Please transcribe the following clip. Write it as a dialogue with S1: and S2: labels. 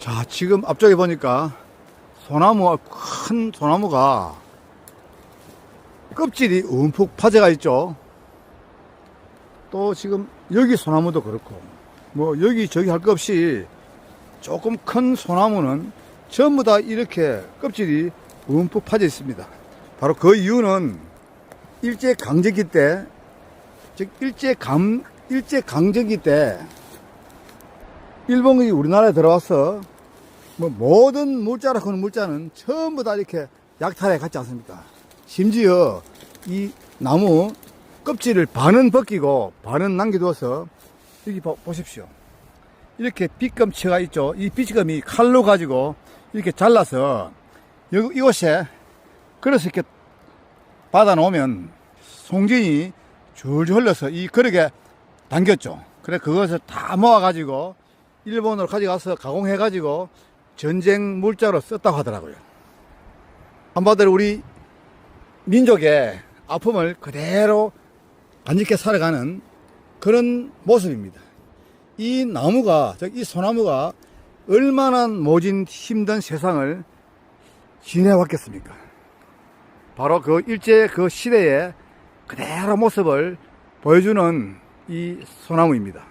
S1: 자, 지금 앞쪽에 보니까 소나무, 큰 소나무가 껍질이 움푹 파져가 있죠. 또 지금 여기 소나무도 그렇고, 뭐 여기 저기 할 것 없이 조금 큰 소나무는 전부 다 이렇게 껍질이 움푹 파져 있습니다. 바로 그 이유는 일제 강점기 때, 즉 일제 감 일제 강점기 때 일본이 우리나라에 들어와서 뭐 모든 물자라 하는 물자는 전부 다 이렇게 약탈해 갔지 않습니까? 심지어 이 나무 껍질을 반은 벗기고 반은 남겨두어서 여기 보, 보십시오. 이렇게 빗검치가 있죠. 이 빗검이 칼로 가지고 이렇게 잘라서 여기 이곳에 그래서 이렇게 받아 놓으면 송진이 줄줄 흘러서 이 그릇에 담겼죠. 그래 그것을 다 모아 가지고 일본으로 가져가서 가공해 가지고 전쟁 물자로 썼다고 하더라고요. 한마디로 우리 민족의 아픔을 그대로 간직해 살아가는 그런 모습입니다. 이 나무가, 즉, 이 소나무가 얼마나 모진 힘든 세상을 지내왔겠습니까? 바로 그 일제 그 시대의 그대로 모습을 보여주는 이 소나무입니다.